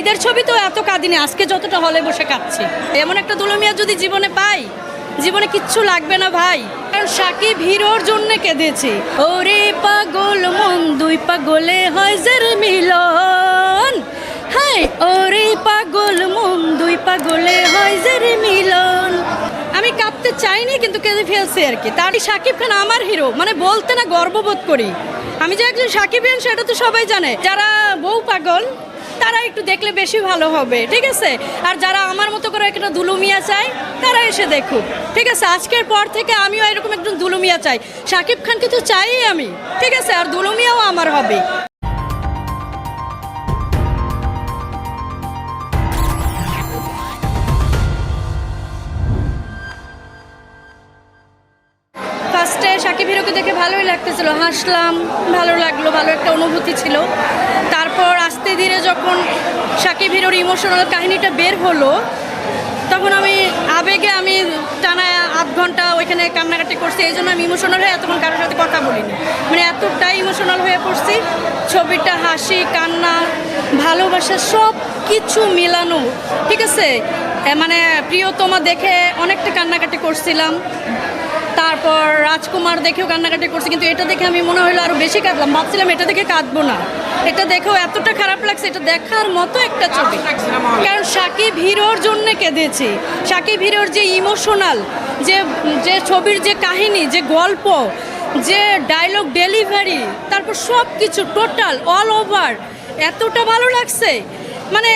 ঈদের ছবি তো এত কাঁদিনি, আজকে যতটা হলে বসে কাঁদছি। এমন একটা দুলমিয়া যদি জীবনে পাই, জীবনে কিচ্ছু লাগবে না ভাই। কারণ সাকিব হিরোর জন্য কেঁদেছি। ওরে পাগল মন, দুই পাগলে হয় যে রে মিলন। হাই ওরে পাগল মন, দুই পাগলে হয় যে রে মিলন। আমি কাঁদতে চাইনি, কিন্তু কেঁদে ফেলছি আর কি। তারই সাকিব খান আমার হিরো মানে বলতে না গর্ববোধ করি। আমি যে একজন সাকিবিয়ান, সেটা তো সবাই জানে। যারা বউ পাগল তারা একটু দেখলে বেশি ভালো হবে, ঠিক আছে? আর যারা আমার মতো করে একটা দুলুমিয়া চায়, তারা এসে দেখুক, ঠিক আছে? আজকের পর থেকে আমিও এরকম একজন দুলুমিয়া চাই। শাকিব খানকে তো চাই আমি, ঠিক আছে? আর দুলুমিয়াও আমার হবে। সাকিব হিরোকে দেখে ভালোই লাগতেছিল। হাসলাম, ভালো লাগল, ভালো একটা অনুভূতি ছিল। তারপর আস্তে ধীরে যখন সাকিব হিরোর ইমোশনাল কাহিনীটা বের হলো, তখন আমি আবেগে আমি টানা আধ ঘণ্টা ওইখানে কান্নাকাটি করছি। এই জন্য আমি ইমোশনাল হয়ে এতক্ষণ কারোর সাথে কথা বলিনি। মানে এতটাই ইমোশনাল হয়ে পড়ছি, ছবিটা, হাসি, কান্না, ভালোবাসা, সব কিছু মিলানো। ঠিক আছে? মানে প্রিয়তমা দেখে অনেকটা কান্নাকাটি করছিলাম। তারপর রাজকুমার দেখেও কান্নাকাটি করছে, কিন্তু এটা দেখে আমি মনে হলো আরও বেশি কাঁদলাম। ভাবছিলাম এটা দেখে কাঁদবো না। এটা দেখেও এতটা খারাপ লাগছে, এটা দেখার মতো একটা ছবি। কারণ সাকিব হিরোর জন্য কেঁদেছি। সাকিব হিরোর যে ইমোশনাল, যে যে ছবির যে কাহিনী, যে গল্প, যে ডায়লগ ডেলিভারি, তারপর সব কিছু টোটাল অল ওভার, এতটা ভালো লাগছে। মানে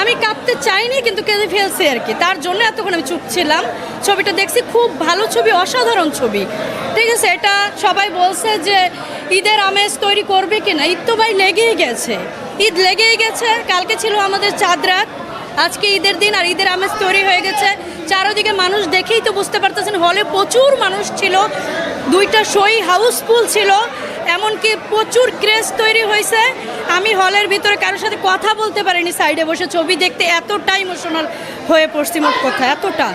আমি কাঁদতে চাইনি, কিন্তু কেঁদে ফেলছি আর কি। তার জন্য এতক্ষণ আমি চুপ ছিলাম। ছবিটা দেখছি, খুব ভালো ছবি, অসাধারণ ছবি। ঠিক আছে, এটা সবাই বলছে যে ঈদের আমেজ তৈরি করবে কিনা। ঈদ তো ভাই লেগেই গেছে। ঈদ লেগেই গেছে, কালকে ছিল আমাদের চাঁদ রাত। আজকে ঈদের দিন আর ঈদের আমেজ তৈরি হয়ে গেছে। চারোদিকে মানুষ দেখেই তো বুঝতে পারতেছেন, হলে প্রচুর মানুষ ছিল। দুইটা শোই হাউসফুল ছিল। এমনকি প্রচুর ক্রেজ তৈরি হয়েছে। আমি হলের ভিতরে কারোর সাথে কথা বলতে পারিনি, সাইডে বসে ছবি দেখতে এতটা ইমোশনাল হয়ে পড়ছি মোট কথা, এতটা।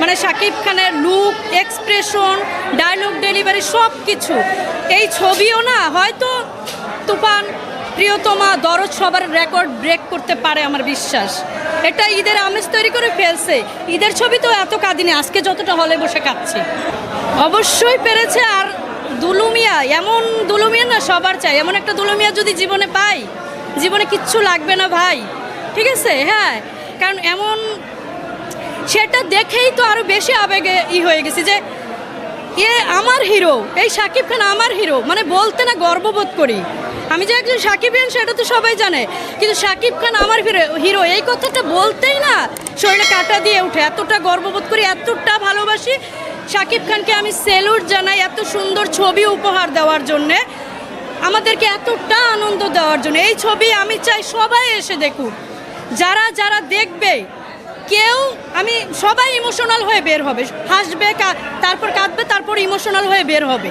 মানে শাকিব খানের লুক এক্সপ্রেশন ডায়লগ ডেলিভারি সব কিছু এই ছবিও না, হয়তো তুফান, প্রিয়তমা, দরদ সবার রেকর্ড ব্রেক করতে পারে আমার বিশ্বাস। এটা ঈদের আমেজ তৈরি করে ফেলছে। ঈদের ছবি তো এত কাঁদিনি, আজকে যতটা হলে বসে কাঁদছি। অবশ্যই পেরেছে, আর দুলুমিয়া, এমন দুলুমিয়া না, সবার চাই। এমন একটা দুলুমিয়া যদি জীবনে পাই, জীবনে কিচ্ছু লাগবে না ভাই। ঠিক আছে? হ্যাঁ। কারণ এমন, সেটা দেখেই তো আরও বেশি আবেগে ই হয়ে গেছে যে, এ আমার হিরো, এই সাকিব খান আমার হিরো মানে বলতে না গর্ববোধ করি। আমি যে একজন সাকিবিয়ান, সেটা তো সবাই জানে। কিন্তু সাকিব খান আমার হিরো হিরো, এই কথাটা বলতেই না, শরীরে কাটা দিয়ে উঠে এতটা গর্ববোধ করি, এতটা ভালোবাসি সাকিব খানকে আমি সেলুট জানাই এত সুন্দর ছবি উপহার দেওয়ার জন্যে। আমাদেরকে এতটা আনন্দ দেওয়ার জন্য। এই ছবি আমি চাই সবাই এসে দেখুক। যারা যারা দেখবে, কেউ, আমি সবাই ইমোশনাল হয়ে বের হবে। হাসবে তারপর কাঁদবে, তারপর ইমোশনাল হয়ে বের হবে।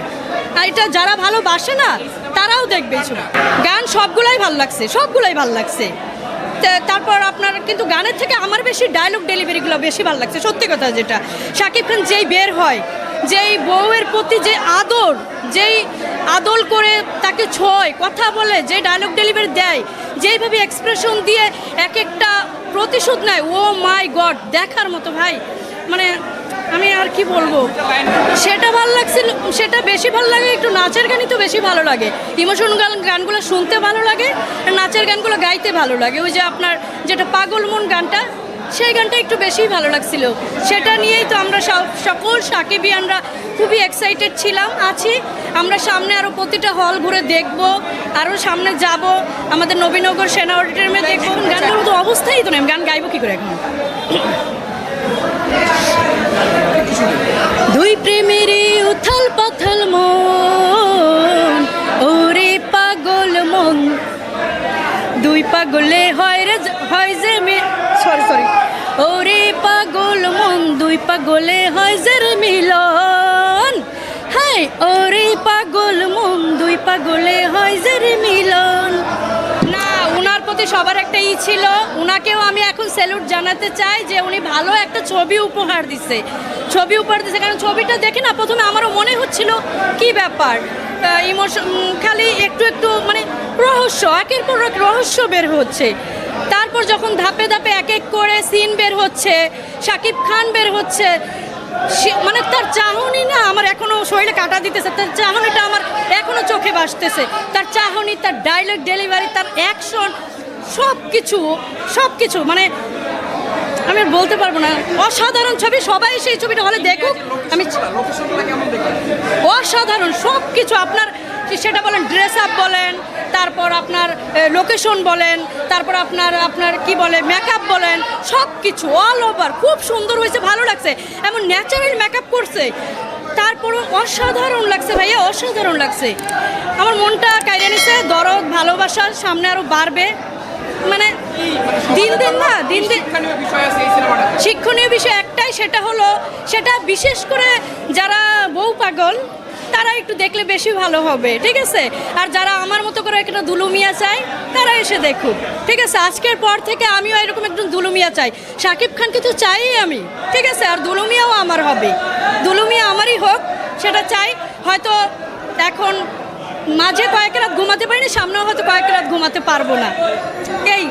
আর এটা যারা ভালোবাসে না, তারাও দেখবে ছবি। গান সবগুলাই ভালো লাগছে, সবগুলাই ভালো লাগছে। তারপর আপনার কিন্তু গানের থেকে আমার বেশি ডায়লগ ডেলিভারিগুলো বেশি ভালো লাগছে। সত্যি কথা যেটা। শাকিব খান যেই বের হয়, যেই বউয়ের প্রতি যে আদর, যেই আদল করে তাকে ছয়, কথা বলে যে ডায়লগ ডেলিভারি দেয়, যেইভাবে এক্সপ্রেশন দিয়ে এক একটা প্রতিশোধ নেয়, ও মাই গড দেখার মতো ভাই। মানে আমি আর কি বলব? সেটা ভালো লাগছিল সেটা বেশি ভালো লাগে, একটু নাচের গানই তো বেশি ভালো লাগে। ইমোশন গান, গানগুলো শুনতে ভালো লাগে নাচের গানগুলো গাইতে ভালো লাগে। ওই যে আপনার যেটা পাগল মন গানটা, সেই গানটা একটু বেশিই ভালো লাগছিল। সেটা নিয়েই তো আমরা সকল সাকিবিয়ানরা খুবই এক্সাইটেড ছিলাম, আছি। আমরা সামনে আরও প্রতিটা হল ঘুরে দেখব আরও সামনে যাব। আমাদের নবীনগর সেনা অডিটোরিয়ামে দেখব। গানগুলো তো অবস্থাই তো নেই গান গাইবো কী করে এখন? দুই প্রেমেরই উথাল পাথাল মন, ওরে পাগল মন। দুই পাগলে হয় রে হয় যে সরি সরি ওরে পাগল মন, দুই পাগলে হয় যে মিলন। হাই ওরে পাগল মন, দুই পাগলে হয় যে মিলন। প্রতি সবার একটা ই ছিল। উনাকেও আমি এখন স্যালুট জানাতে চাই যে উনি ভালো একটা ছবি উপহার দিছে। ছবি উপহার দিছে কারণ ছবিটা দেখে না প্রথমে আমারও মনে হচ্ছিল, কি ব্যাপার? ইমোশন খালি একটু একটু মানে রহস্য, একের পর এক রহস্য বের হচ্ছে। তারপর যখন ধাপে ধাপে এক এক করে সিন বের হচ্ছে শাকিব খান বের হচ্ছে মানে তার চাহনি না আমার এখনও শরীরে কাটা দিতেছে, তার চাহনিটা আমার এখনও চোখে ভাসতেছে। তার চাহনি, তার ডায়লগ ডেলিভারি তার অ্যাকশন সব কিছু সব কিছু মানে আমি আর বলতে পারব না। অসাধারণ ছবি সবাই সেই ছবিটা হলে দেখুক। আমি অসাধারণ সব কিছু আপনার সেটা বলেন ড্রেস আপ বলেন তারপর আপনার লোকেশন বলেন তারপর আপনার আপনার কি বলে মেকআপ বলেন সব কিছু অল ওভার খুব সুন্দর হয়েছে ভালো লাগছে। এমন ন্যাচারাল মেকআপ করছে। তারপরও অসাধারণ লাগছে ভাইয়া অসাধারণ লাগছে। আমার মনটা কাইরে নিছে দরদ ভালোবাসার সামনে আরও বাড়বে। মানে দিন দিন না দিন দিন শিক্ষণীয় বিষয় একটাই সেটা হলো সেটা বিশেষ করে যারা বউ পাগল তারা একটু দেখলে বেশি ভালো হবে ঠিক আছে? আর যারা আমার মতো করে একটা দুলুমিয়া চায় তারা এসে দেখুক ঠিক আছে? আজকের পর থেকে আমিও এরকম একজন দুলুমিয়া চাই। শাকিব খানকে তো চাই আমি ঠিক আছে? আর দুলুমিয়াও আমার হবে। দুলুমিয়া আমারই হোক সেটা চাই। হয়তো এখন মাঝে কয়েক রাত ঘুমাতে পারিনি সামনেও হয়তো কয়েক রাত ঘুমাতে পারব না। এই